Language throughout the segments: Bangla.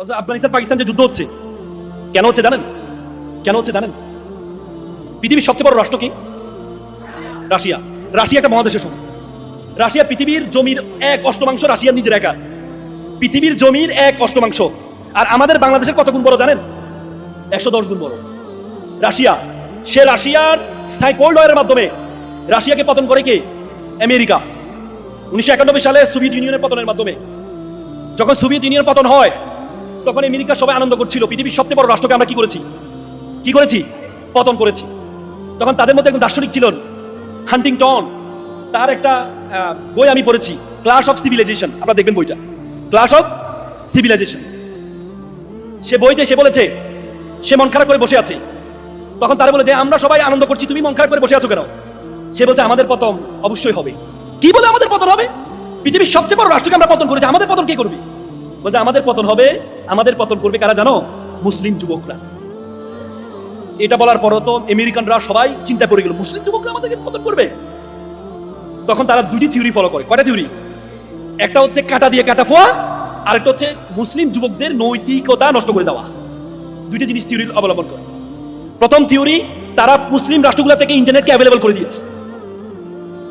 আফগানিস্তান, পাকিস্তান যে যুদ্ধ হচ্ছে, কেন হচ্ছে জানেন? কেন হচ্ছে জানেন? পৃথিবীর সবচেয়ে বড় রাষ্ট্র কি? রাশিয়া। রাশিয়া একটা মহাদেশের সমান রাশিয়া পৃথিবীর জমির এক অষ্টমাংশ রাশিয়ার নিজের একা। পৃথিবীর জমির এক অষ্টমাংশ। আর আমাদের বাংলাদেশের কত গুণ বড় জানেন? একশো দশ গুণ বড়। রাশিয়া। সে রাশিয়ার স্থায়ী কোল্ড ওয়ারের মাধ্যমে রাশিয়াকে পতন করে কে? আমেরিকা। উনিশশো একানব্বই সালে সোভিয়েত ইউনিয়নের পতনের মাধ্যমে। যখন সোভিয়েত ইউনিয়ন পতন হয় তখন আমেরিকা সবাই আনন্দ করছিল। পৃথিবীর সবচেয়ে বড় রাষ্ট্রকে আমরা কি করেছি? কি করেছি? পতন করেছি। তখন তাদের মধ্যে একজন দার্শনিক ছিলেন, হান্টিংটন। তার একটা বই আমি পড়েছি ক্লাস অফ সিভিলাইজেশন আপনারা দেখবেন বইটা। ক্লাস অফ সিভিলাইজেশন সে বইতে সে বলেছে, সে মন খারাপ করে বসে আছে। তখন তারা বলে যে, আমরা সবাই আনন্দ করছি, তুমি মন খারাপ করে বসে আছো কেন? সে বলছে, আমাদের পতন অবশ্যই হবে। কি বলে আমাদের পতন হবে? পৃথিবীর সবচেয়ে বড় রাষ্ট্রকে আমরা পতন করেছি। আমাদের পতন কে করবে? বলছে, আমাদের পতন হবে আমাদের পতন করবে কারা জানো? মুসলিম যুবকরা। এটা বলার পরও তো আমেরিকানরা সবাই চিন্তা করে গেল, মুসলিম যুবকরা আমাদেরকে পতন করবে? তখন তারা দুটি থিওরি ফলো করে। কয়টা থিওরি একটা হচ্ছে কাটা দিয়ে কাটা ফোয়া, আরেকটা হচ্ছে মুসলিম যুবকদের নৈতিকতা নষ্ট করে দেওয়া। দুইটা জিনিস থিওরি অবলম্বন করে। প্রথম থিওরি তারা মুসলিম রাষ্ট্রগুলো থেকে ইন্টারনেটকে অ্যাভেলেবল করে দিয়েছে।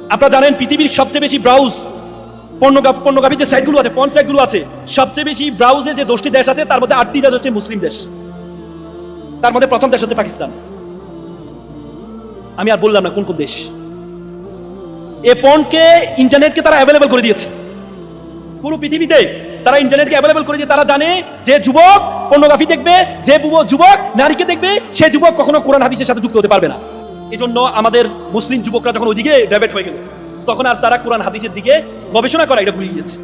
আপনারা জানেন পৃথিবীর সবচেয়ে বেশি ব্রাউজ পণ্যগা- পণ্যগাভী যে সাইটগুলো আছে, ফোন সাইটগুলো আছে, সবচেয়ে বেশি ব্রাউজে যে দশটি দেশ আছে, তার মধ্যে আটটি দেশ হচ্ছে মুসলিম দেশ। তার মধ্যে প্রথম দেশ হচ্ছে পাকিস্তান। আমি আর বললাম না কোন কোন দেশ। এ পণকে ইন্টারনেটকে তারা অ্যাভেলেবেল করে দিয়েছে। পুরো পৃথিবীতে তারা ইন্টারনেটকে অ্যাভেলেবেল করে দিয়ে তারা জানে যে যুবক পর্নোগ্রাফি দেখবে, যে যুবক নারীকে দেখবে, সে যুবক কখনো কোরআন হাদিসের সাথে যুক্ত হতে পারবে না। এজন্য আমাদের মুসলিম যুবকরা যখন ওইদিকে ডেভেট হয়ে গেল। তখন আর তারা কোরআন, হাদিসের দিকে গবেষণা করা এটা ভুলে গিয়েছে।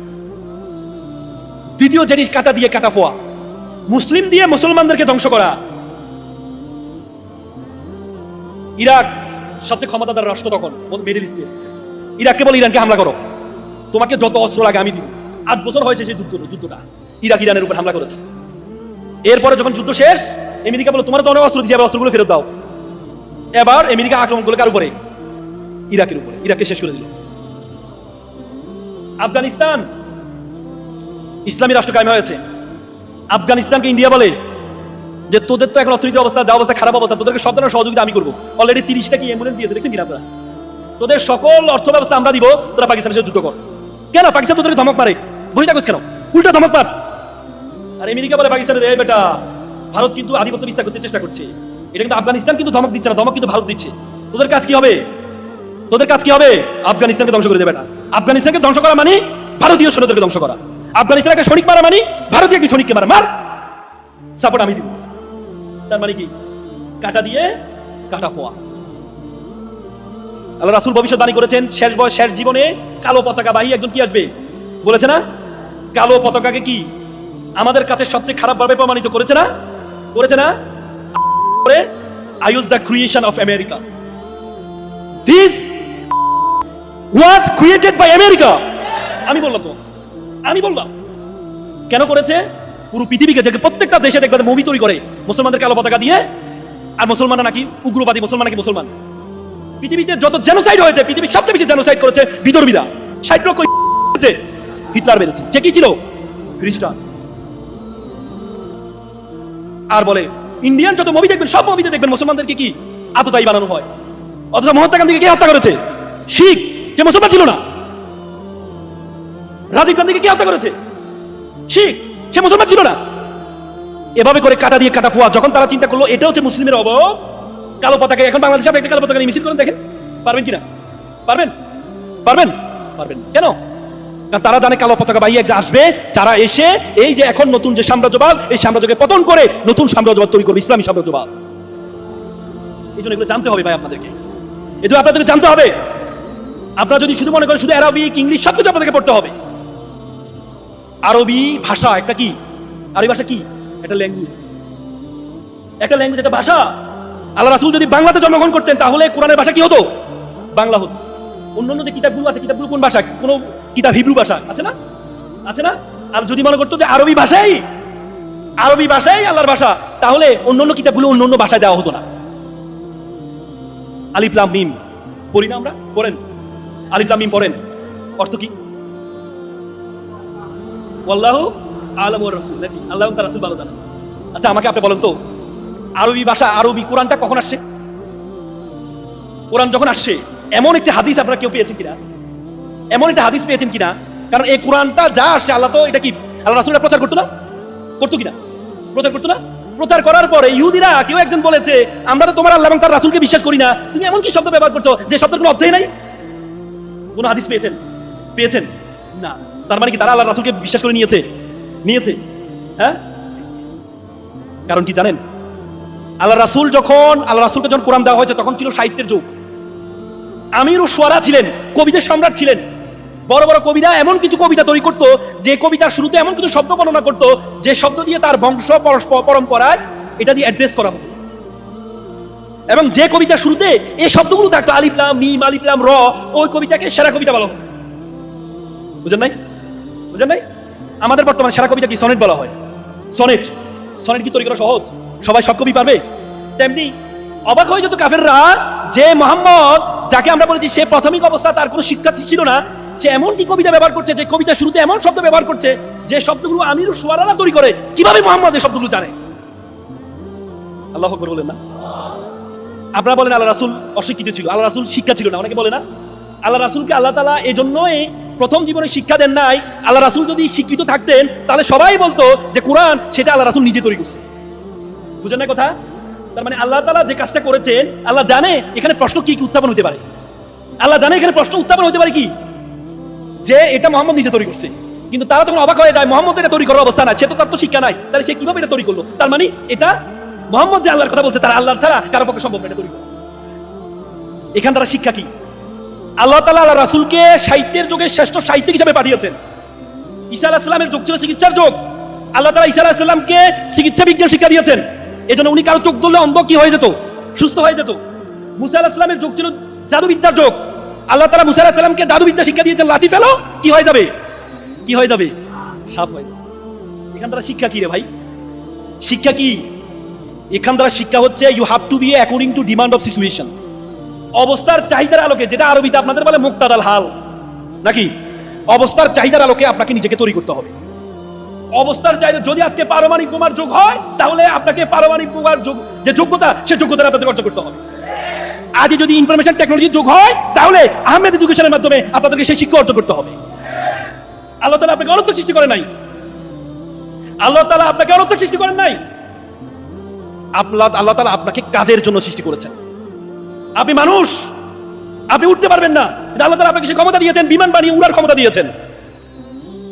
দ্বিতীয় জিনিস, কাটা দিয়ে কাটা ফোয়া। মুসলিম দিয়ে মুসলমানদেরকে ধ্বংস করা। ইরাক সবচেয়ে ক্ষমতাদার রাষ্ট্র তখন মিডল ইস্টে ইরাককে বলে, ইরানকে হামলা করো। তোমাকে যত অস্ত্র লাগে আমি দিব। আট বছর হয়েছে সেই যুদ্ধ যুদ্ধটা। ইরাক ইরানের উপর হামলা করেছে। এরপরে যখন যুদ্ধ শেষ, আমেরিকা বলে, তোমার তো অনেক অস্ত্র এবার অস্ত্রগুলো ফেরত দাও। এবার আমেরিকা আক্রমণ করল কার উপরে? ইরাকের উপরে, ইরাককে শেষ করে দিল। আফগানিস্তান ইসলামী রাষ্ট্র কায়েম হয়েছে। আফগানিস্তানকে ইন্ডিয়া বলে যে, তোদের তো এখন অর্থনৈতিক অবস্থা, যা অবস্থা খারাপ অবস্থা, তোদেরকে সব ধরনের সহযোগিতা আমি করব। অলরেডি তিরিশটা কি অ্যাম্বুলেন্স দিয়েছে, দেখছেন কিনা আপনারা? তোদের সকল অর্থ ব্যবস্থা আমরা দিব, তোরা পাকিস্তানের সাথে যুদ্ধ কর। কেন? পাকিস্তান তোদেরকে ধমক মারে। বুঝে থাকুস কেন? উল্টা ধমক মার। আর আমেরিকা বলে পাকিস্তানের, এই বেটা, ভারত কিন্তু আধিপত্য বিস্তার করতে চেষ্টা করছে। এটা কিন্তু আফগানিস্তান কিন্তু ধমক দিচ্ছে না, ধমক কিন্তু ভারত দিচ্ছে। তোদের কাজ কি হবে? তোদের কাজ কি হবে? আফগানিস্তানকে ধ্বংস করে দেবে না। আফগানিস্তানকে ধ্বংস করা মানে ভারতীয় সৈন্যদেরকে ধ্বংস করা। আফগানিস্তানকে সৈনিক মারা মানে ভারতীয় কি সৈনিককে মারা। মার! সাপোর্ট আমি দিব। তার মানে কি? কাটা দিয়ে কাটা ফোয়া। আল্লাহ রাসুল ভবিষ্যৎবাণী করেছেন, শেষ বয়স, শেষ জীবনে কালো পতাকা বাহী একজন কি আসবে? বলেছে না? কালো পতাকাকে কি আমাদের কাছে সবচেয়ে খারাপ ভাবে প্রমাণিত করেছে না? করেছে না? I use the creation of America. This was created by America আমি বললাম তো। আমি বললাম। কেন করেছে? পুরো পৃথিবীকে যে প্রত্যেকটা দেশে দেখবে মুভি তৈরি করে। মুসলমানদের কালো পতাকা দিয়ে। আর মুসলমানরা নাকি উগ্রবাদী মুসলমান নাকি মুসলমান। পৃথিবীতে যত জেনোসাইড হয়েছে, পৃথিবীর সবচেয়ে বেশি জেনোসাইড করেছে বিদর্মীরা ষাট লক্ষ হিটলার বেড়েছে। সে কি ছিল? খ্রিস্টান। আর বলে ইন্ডিয়ান যত মুভি দেখবেন, সব মুভিতে দেখবেন মুসলমানদেরকে কি আততাই বানানো হয়? অথচ মহাত্মা গান্ধীকে কে হত্যা করেছে? শিখ। যে মুসলমান ছিল না। রাজীব গান্ধীকে কে হত্যা করেছে? শিখ, সে মুসলমান ছিল না। এভাবে করে কাটা দিয়ে কাটা ফোয়া, যখন তারা চিন্তা করল এটা হচ্ছে মুসলিমের অভাব কালো পতাকা এখন বাংলাদেশে আপনি একটা কালো পতাকা মিছিল করেন, দেখেন, পারবেন কিনা? পারবেন? পারবেন? পারবেন কেন? কারণ তারা জানে কালো পতাকা বাহিয়ে একটা আসবে, যারা এসে, এই যে এখন নতুন যে সাম্রাজ্যবাদ, এই সাম্রাজ্যকে পতন করে নতুন সাম্রাজ্যবাদ তৈরি করবে, ইসলামী সাম্রাজ্যবাদ। এই জন্য এগুলো জানতে হবে ভাই আপনাদেরকে। এগুলো আপনাদেরকে জানতে হবে। আপনারা যদি শুধু মনে করেন শুধু অ্যারাবিক ইংলিশ সব কিছু আপনাদেরকে পড়তে হবে। আরবি ভাষা একটা কি? আরবি ভাষা কি? একটা ল্যাঙ্গুয়েজ একটা ল্যাঙ্গুয়েজ একটা ভাষা। আল্লাহ রাসুল যদি বাংলাতে জন্মগ্রহণ করতেন, তাহলে কোরআনের ভাষা কি হতো? বাংলা হতো। অন্যান্য যে কিতাবগুলো আছে, কিতাবগুলো কোন ভাষা? কোন কিতাব হিব্রু ভাষা। আছে না? আছে না? আর যদি মনে করতো যে আরবি ভাষাই আরবি ভাষাই আল্লাহর ভাষা, তাহলে অন্যান্য কিতাবগুলো অন্য অন্য ভাষায় দেওয়া হতো না। আলিফলাম মিম। পড়ি না আমরা? পড়েন। আলিফলাম মিম পড়েন। অর্থ কি? ওয়াল্লাহু আলম রসুল, নাকি? আল্লাহ তার রাসুল ভালো জানেন। আচ্ছা আমাকে আপনি বলেন তো, আরবি ভাষা, আরবি কোরআনটা কখন আসছে? কোরআন যখন আসছে, এমন একটি হাদিস আপনারা কেউ পেয়েছেন কিনা? এমন একটা হাদিস পেয়েছেন কিনা? কারণ এই কোরআনটা যা আসছে, আল্লাহ তো এটা কি, আল্লাহ রাসুলটা প্রচার করতো না? করতো কিনা? প্রচার করতো না? প্রচার করার পরে ইহুদিরা কেউ একজন বলেছে, আমরা তো তোমার আল্লাহ এবং তার রাসুলকে বিশ্বাস করি না। তুমি এমন কি শব্দ ব্যবহার করছ, যে শব্দের কোনো অর্থই নাই? কোন হাদিস পেয়েছেন? পেয়েছেন? না। তার মানে কি তারা আল্লাহ রাসুলকে বিশ্বাস করে নিয়েছে? নিয়েছে? হ্যাঁ? কারণ কি জানেন? আল্লাহ রাসুল যখন আল্লাহ রাসুলকে যখন কোরআন দেওয়া হয়েছে তখন ছিল সাহিত্যের যুগ। আমির ও সোয়ারা ছিলেন কবিদের সম্রাট ছিলেন। বড় বড় কবিরা এমন কিছু কবিতা তৈরি করতো যে কবিতার শুরুতে এমন কিছু শব্দ বর্ণনা করতো যে শব্দ দিয়ে তার বংশ পরম্পরায় এটা দিয়ে অ্যাড্রেস করা হতো। এবং যে কবিতা শুরুতে এই শব্দগুলো থাকতো আলিফলাম মিম আলিফলাম র, ওই কবিতাকে সেরা কবিতা বলা। হয় বুঝেন নাই? বুঝেন নাই? আমাদের বর্তমানে সেরা কবিতা কি? সনেট বলা হয়। সনেট। সনেট কি তৈরি করা সহজ? সবাই সব কবি পারবে? তেমনি অবাক হয়ে যেত কাফেররা যে মোহাম্মদ, যাকে আমরা বলেছি সে প্রাথমিক অবস্থা, তার কোনো শিক্ষার্থী ছিল না। সে এমন কি কবিতা ব্যবহার করছে, যে কবিতা শুরুতে এমন শব্দ ব্যবহার করছে, যে শব্দগুলো আমির সোয়ারারা তৈরি করে। কীভাবে মোহাম্মদ এই শব্দগুলো জানে? আল্লাহ বলেন না? আপনারা বলেন আল্লাহ রাসুল অশিক্ষিত ছিল, আল্লাহ রাসুল শিক্ষা ছিল না, অনেকে বলে না। আল্লাহ রাসুলকে আল্লাহ তালা জন্যই প্রথম জীবনে শিক্ষা দেন নাই, আল্লাহ রাসুল যদি শিক্ষিত থাকতেন, তাহলে সবাই বলতো যে কোরআন সেটা আল্লাহ রাসুল নিজে তৈরি করছে। বুঝেন না কথা? তার মানে আল্লাহ তালা যে কাজটা করেছেন, আল্লাহ জানে এখানে প্রশ্ন কি কি উত্থাপন হতে পারে। আল্লাহ জানে এখানে প্রশ্ন উত্থাপন হতে পারে কি? যে এটা মোহাম্মদ নিজে তৈরি করছে। কিন্তু তারা তখন অবাক হয়ে যায়, মোহাম্মদ এটা তৈরি করার অবস্থা নাই, সে তো তার তো শিক্ষা নাই, তাহলে সে কীভাবে এটা তৈরি করল? তার মানে এটা মোহাম্মদ যে আল্লাহর কথা বলছে, তারা আল্লাহ ছাড়া কারও পক্ষে সম্ভব এটা তৈরি এখান তারা শিক্ষা কি? আল্লাহ তালা আল্লাহ রাসুলকে সাহিত্যের যুগে শ্রেষ্ঠ সাহিত্যিক হিসাবে পাঠিয়েছেন। ঈসা আলাহ সাল্লামের যুগ ছিল চিকিৎসার যুগ। আল্লাহ তালা ঈসা আলাহ সাল্লামকে চিকিৎসা বিজ্ঞান শিক্ষা দিয়েছেন। এই জন্য উনি কারও চোখ ধরলে অন্ধ কি হয়ে যেত? সুস্থ হয়ে যেত। মুসা আলাহ সাল্লামের যুগ ছিল জাদুবিদ্যার যোগ। আল্লাহ তালা মুসা আলাহ সাল্লামকে জাদুবিদ্যা শিক্ষা দিয়েছেন, লাঠি ফেলো, কি হয়ে যাবে? কি হয়ে যাবে? সাপ হয়ে যাবে। এখান তারা শিক্ষা কি রে ভাই? শিক্ষা কি? এখান দ্বারা শিক্ষা হচ্ছে you have to be according to demand of situation অবস্থার চাহিদার আলোকে, যেটা আরবিতে আপনাদের বলে মুক্তাদাল হাল, নাকি? অবস্থার চাহিদার আলোকে আপনাকে নিজেকে তৈরি করতে হবে। অবস্থার চাহিদা, যদি আজকে পারমাণবিক বোমার যোগ হয়, তাহলে আপনাকে পারমাণবিক বোমার যোগ, যে যোগ্যতা, সে যোগ্যতা আপনাদের অর্জন করতে হবে। আজ যদি ইনফরমেশন টেকনোলজির যোগ হয়, তাহলে আহমেদ এডুকেশনের মাধ্যমে আপনাদেরকে সেই শিক্ষা অর্জন করতে হবে। আল্লাহ তালা আপনাকে অনর্থ সৃষ্টি করে নাই। আল্লাহ তালা আপনাকে অনর্থ সৃষ্টি করেন নাই। আল্লাহ আল্লাহ তালা আপনাকে কাজের জন্য সৃষ্টি করেছেন। আপনি মানুষ, আপনি উঠতে পারবেন না। আল্লাহ তালা আপনাকে সে ক্ষমতা দিয়েছেন, বিমান বানিয়ে উড়ার ক্ষমতা দিয়েছেন।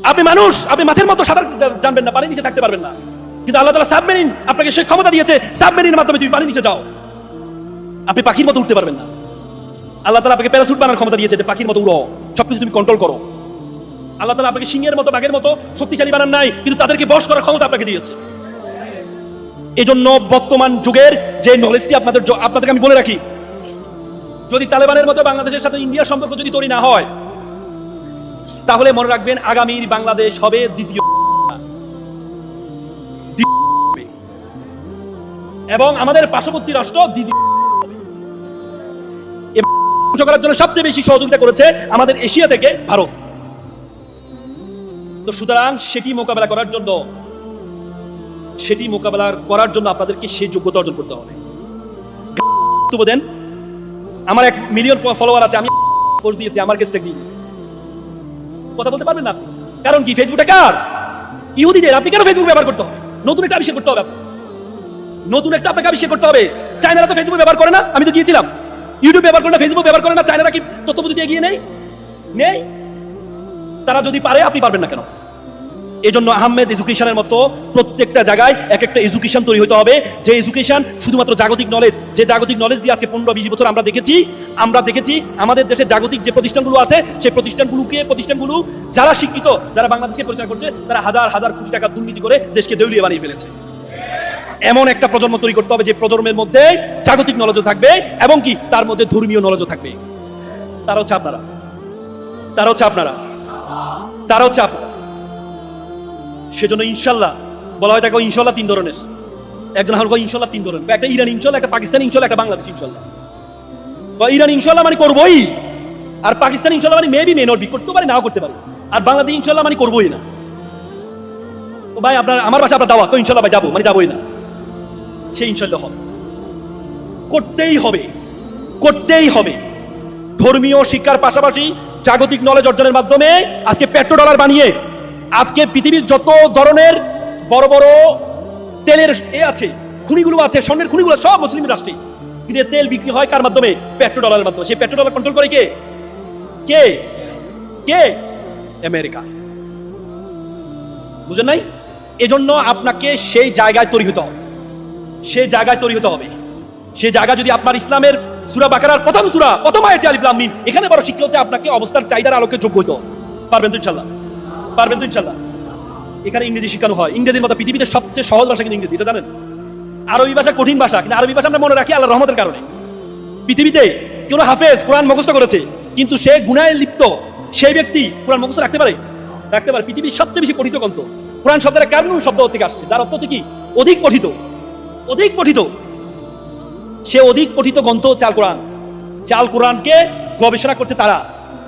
আপনি মানুষ, আপনি মাছের মতো সাঁতার জানবেন না, পানির নিচে থাকতে পারবেন না। কিন্তু আল্লাহ তালা সাবমেরিন আপনাকে সে ক্ষমতা দিয়েছে, সাবমেরিনের মাধ্যমে তুমি পানির নিচে যাও। আপনি পাখির মতো উঠতে পারবেন না। আল্লাহ তালা আপনাকে প্যারাসুট বানার ক্ষমতা দিয়েছে পাখির মতো উড়ো সবকিছু তুমি কন্ট্রোল করো। আল্লাহ তালা আপনাকে সিংহের মতো, বাঘের মতো শক্তিশালী বানান নাই, কিন্তু তাদেরকে বশ করার ক্ষমতা আপনাকে দিয়েছে। এজন্য বর্তমান যুগের যে নলেজটি আপনাদের আপনাদেরকে আমি বলে রাখি, যদি তালেবানের মতো বাংলাদেশের সাথে ইন্ডিয়ার সম্পর্ক যদি তৈরি না হয়, তাহলে মনে রাখবেন আগামীর বাংলাদেশ হবে দ্বিতীয়। এবং আমাদের পার্শ্ববর্তী রাষ্ট্র দ্বিতীয়। করার জন্য সবচেয়ে বেশি সহযোগিতা করেছে আমাদের এশিয়া থেকে ভারত। তো সুতরাং সেটি মোকাবেলা করার জন্য সেটি মোকাবেলা করার জন্য আপনাদেরকে সেই যোগ্যতা অর্জন করতে হবে। বক্তব্য দেন। আমার এক মিলিয়ন ফলোয়ার আছে, আমি পোস্ট দিয়েছি, আমার কেসটা কি কথা বলতে পারবেন না? কারণ কি? ফেসবুকটা কার? ইহুদিদের, আপনি কেন ফেসবুক ব্যবহার করতে হবে? নতুন একটা আবিষ্কার করতে হবে। নতুন একটা আপনাকে আবিষ্কার করতে হবে। চায়নারা তো ফেসবুক ব্যবহার করে না, আমি তো গিয়েছিলাম। ইউটিউব ব্যবহার করে না ফেসবুক ব্যবহার করে না, চায়নারা কি তথ্য প্রযুক্তি এগিয়ে নেই? নেই? তারা যদি পারে, আপনি পারবেন না কেন? এই জন্য আহমেদ এডুকেশনের মতো প্রত্যেকটা জায়গায় এক একটা এডুকেশন তৈরি হতে হবে। যে এডুকেশন শুধুমাত্র জাগতিক নলেজ যে জাগতিক নলেজ দিয়ে আজকে পনেরো বিশ বছর আমরা দেখেছি আমরা দেখেছি আমাদের দেশে জাগতিক যে প্রতিষ্ঠানগুলো আছে, সেই প্রতিষ্ঠানগুলোকে প্রতিষ্ঠানগুলো যারা শিক্ষিত, যারা বাংলাদেশকে পরিচালনা করছে, তারা হাজার হাজার কোটি টাকা দুর্নীতি করে দেশকে দেউলিয়ে বানিয়ে ফেলেছে। এমন একটা প্রজন্ম তৈরি করতে হবে যে প্রজন্মের মধ্যে জাগতিক নলেজও থাকবে এবং কি তার মধ্যে ধর্মীয় নলেজও থাকবে। তারা হচ্ছে আপনারা। তারা হচ্ছে আপনারা। আপনারা। সেজন্য ইনশাল্লাহ বলা হয় তাকে ইনশাল্লাহ তিন ধরনের। একজন হল ইনশাল্লাহ তিন ধরনের। একটা ইরান ইনশাল্লাহ, একটা পাকিস্তান ইনশাল্লাহ, একটা বাংলাদেশ ইনশাল্লাহ। বা ইরান ইনশাল্লাহ মানে করবোই। আর পাকিস্তান ইনশাল্লাহ মানে মেবি মে নট করতে পারে, নাও করতে পারে। আর বাংলাদেশ ইনশাল্লাহ মানে করবোই না। ও ভাই, আপনার, আমার বাসা আপনার দাওয়া তো ইনশাল্লাহ ভাই, যাব মানে যাবোই না। সে ইনশাল্লাহ হবে। করতেই হবে। করতেই হবে। ধর্মীয় শিক্ষার পাশাপাশি জাগতিক নলেজ অর্জনের মাধ্যমে আজকে পেট্রো ডলার বানিয়ে আজকে পৃথিবীর যত ধরনের বড় বড় তেলের এ আছে, খুনিগুলো আছে, স্বর্ণের খুনিগুলো সব মুসলিম রাষ্ট্রে। কিন্তু তেল বিক্রি হয় কার মাধ্যমে? পেট্রো ডলারের মাধ্যমে। সেই পেট্রো ডলার কন্ট্রোল করে কে? কে? কে? আমেরিকা। বুঝেন নাই? এজন্য আপনাকে সেই জায়গায় তৈরি হতে হবে। সেই জায়গায় তৈরি হতে হবে। সেই জায়গা যদি আপনার ইসলামের সুরা বাকারার প্রথম সুরা, প্রথম আয়াতে আলিফ লাম এখানে বড় শিক্ষা হচ্ছে আপনাকে অবস্থার চাহিদার আলোকে যোগ্য হতে। পারবেন তো ইনশাল্লাহ পারবেন তো ইনশাল্লাহ। এখানে ইংরেজি শেখানো হয়। ইংরেজির মতো পৃথিবীতে সবচেয়ে সহজ ভাষা কিন্তু ইংরেজি, এটা জানেন? আরবি ভাষা কঠিন ভাষা, কিন্তু আরবি ভাষা আমরা মনে রাখি আল্লাহ রহমতের কারণে। পৃথিবীতে কেউ হাফেজ কোরআন মুখস্থ করেছে, কিন্তু সে গুনায় লিপ্ত সেই ব্যক্তি কোরআন মুখস্থ রাখতে পারে? রাখতে পারে। পৃথিবীর সবচেয়ে বেশি পঠিত গ্রন্থ। কোরআন শব্দের কারণ শব্দ থেকে আসছে, যার অর্থ কি? অধিক পঠিত। অধিক পঠিত। সে অধিক পঠিত গ্রন্থ হচ্ছে আল কোরআন সে আল কোরআনকে গবেষণা করছে তারা।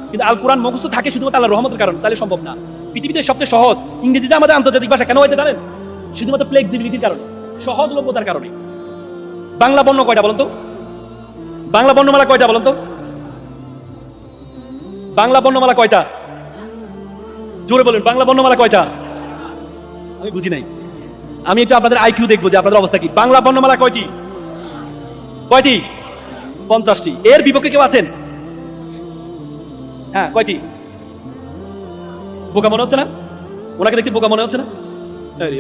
কিন্তু আল কোরআন মুখস্থ থাকে শুধুমাত্র আল্লাহ রহমতের কারণ, তাহলে সম্ভব না। পৃথিবীতে সবচেয়ে সহজ ইংরেজিতে আমাদের আন্তর্জাতিক ভাষা, কেন হয়েছে জানেন? শুধুমাত্র ফ্লেক্সিবিলিটির কারণে, সহজলভ্যতার কারণে। বাংলা বর্ণ কয়টা বলুন তো? বাংলা বর্ণমালা কয়টা বলুন তো? বাংলা বর্ণমালা কয়টা? জোরে বলুন, বাংলা বর্ণমালা কয়টা? আমি বুঝি নাই। আমি একটু আপনাদের আইকিউ দেখব যে আপনাদের অবস্থা কি। বাংলা বর্ণমালা কয়টি? কয়টি? পঞ্চাশটি। এর বিপক্ষে কেউ আছেন? হ্যাঁ কয়টি? বোকা মনে হচ্ছে না? ওনাকে দেখতে বোকা মনে হচ্ছে না?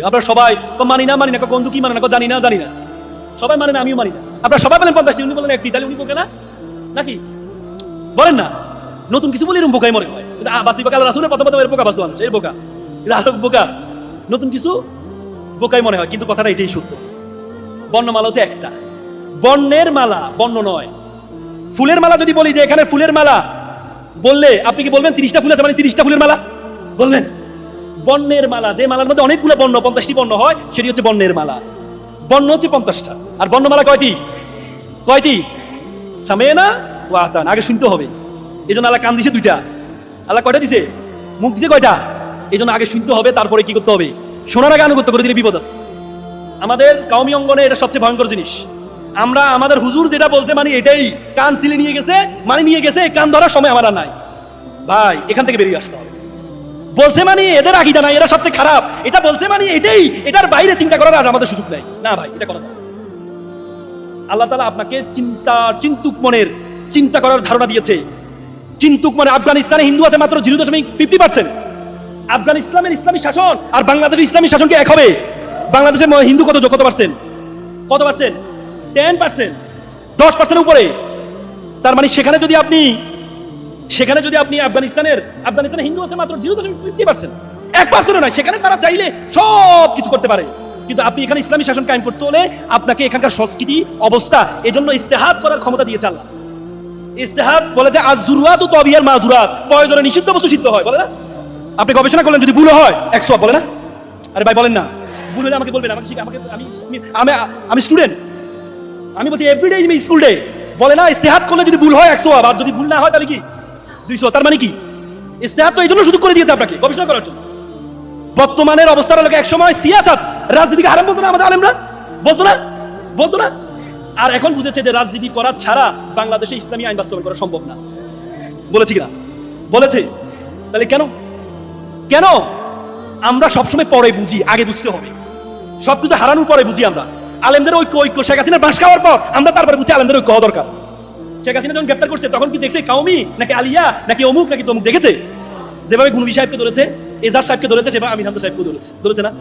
আপনারা সবাই মানি না মানি না বন্ধু কি মানে না জানি না জানি না। সবাই মানে না, আমিও মানি না। আপনারা সবাই বলেন পঞ্চাশটি উনি বলেন একটি, তাহলে উনি বোকা না? নাকি? বলেন না। নতুন কিছু বলে এরকম বোকাই মনে হয়। বাসি বাকাল রাসুলের প্রথম প্রথম এর বোকা বাস্তু মানুষ এই বোকা। এটা বোকা। নতুন কিছু বোকাই মনে হয়, কিন্তু কথাটা এটাই সত্য। বর্ণমালা হচ্ছে একটা। বর্ণের মালা, বর্ণ নয়। ফুলের মালা যদি বলি যে এখানে ফুলের মালা, বললে আপনি কি বলবেন? তিরিশটা ফুল আছে মানে তিরিশটা ফুলের মালা? বলবেন? বর্ণের মালা, যে মালার মধ্যে অনেকগুলো বর্ণ, পঞ্চাশটি বর্ণ হয়, সেটি হচ্ছে বর্ণের মালা। বর্ণ হচ্ছে পঞ্চাশটা। আর বর্ণমালা কয়টি? কয়টি? সামেনা ও আতান। আগে শুনতে হবে। এই জন্য আল্লাহ কান দিছে দুইটা। আল্লাহ কয়টা দিছে? মুখ দিছে কয়টা? এই জন্য আগে শুনতে হবে, তারপরে কি করতে হবে? শোনার আগে আনুগত্য করে দিলে বিপদ আছে। আমাদের কাউমি অঙ্গনে এটা সবচেয়ে ভয়ঙ্কর জিনিস। আমরা, আমাদের হুজুর যেটা বলছে মানে এটাই। কান সিলে নিয়ে গেছে মানে নিয়ে গেছে কান ধরার সময় আমার নাই। ভাই, এখান থেকে বেরিয়ে আসতে হবে। বলছে মানে এদের আকিদা নাই, এরা সবচেয়ে খারাপ। এটা বলছে মানে এটাই, এটার বাইরে চিন্তা করার আর আমাদের সুযোগ নাই। না ভাই, এটা করা আল্লাহ তালা আপনাকে চিন্তা, চিন্তুক মনের চিন্তা করার ধারণা দিয়েছে। চিন্তুক মানে আফগানিস্তানে হিন্দু আছে মাত্র জিরো দশমিক ফিফটি পার্সেন্ট আফগানিস্তানের ইসলামী শাসন আর বাংলাদেশের ইসলামী শাসনকে এক হবে। বাংলাদেশের হিন্দু কত কত পার্সেন্ট কত পার্সেন্ট টেন পার্সেন্ট দশ পার্সেন্টের উপরে। তার মানে সেখানে যদি আপনি সেখানে যদি আপনি আফগানিস্তানের আফগানিস্তানের হিন্দু আছে মাত্র জিরো দশমিক ফিফটি পার্সেন্ট এক পার্সেন্টও নয়, সেখানে তারা চাইলে সব কিছু করতে পারে। কিন্তু আপনি এখানে ইসলামী শাসন কায়েম করতে হলে আপনাকে এখানকার সংস্কৃতি, অবস্থা, এজন্য ইস্তেহাদ করার ক্ষমতা দিয়েছে আল্লাহ। ইস্তেহাদ বলে যে আজ জুরুয়াত তবিয়ার মাজুরাত, প্রয়োজনে নিষিদ্ধ বস্তু সিদ্ধ হয়, বলে না? আপনি গবেষণা করলেন যদি ভুল হয় একশো বলে না? আরে ভাই, বলেন না। ভুল হলে আমাকে বলবেন, আমাকে আমাকে, আমি আমি আমি স্টুডেন্ট আমি বলছি এভরিডে স্কুল ডে বলে না, ইস্তেহাদ করলে যদি ভুল হয় একশো আর যদি ভুল না হয়, তাহলে কি? দুইশো, তার মানে কি? ইস্তেহাদ তো এই জন্য সুযোগ করে দিয়েছে আপনাকে, গবেষণা করার জন্য। বর্তমানের অবস্থার লোক একসময় সিয়াসাত রাজনীতিকে হারাম বলতো না আমাদের আলেমরা? বলতো না? বলতো না? আর এখন বুঝেছে যে রাজনীতি করা ছাড়া বাংলাদেশে ইসলামী আইন বাস্তবায়ন করা সম্ভব না। বলেছে কিনা? বলেছে। তাহলে কেন? কেন? আমরা সবসময় পরে বুঝি, আগে বুঝতে হবে। সবকিছু হারানোর পরে বুঝি আমরা। আলেমদের ঐক্য ঐক্য। শেখ হাসিনার বাঁশ খাওয়ার পর আমরা তারপরে বুঝি আলেমদের ঐক্য হওয়া দরকার। শেখ হাসিনা যখন গ্রেপ্তার করছে, তখন কি দেখছে কাউমি নাকি আলিয়া নাকি অমুক নাকি তমুক? দেখেছে? যেভাবে গুনবি সাহেবকে ধরেছে এজার সাহেবকে ধরেছে, সেভাবে আমির সাহেবকে ধরেছে। ধরেছে না?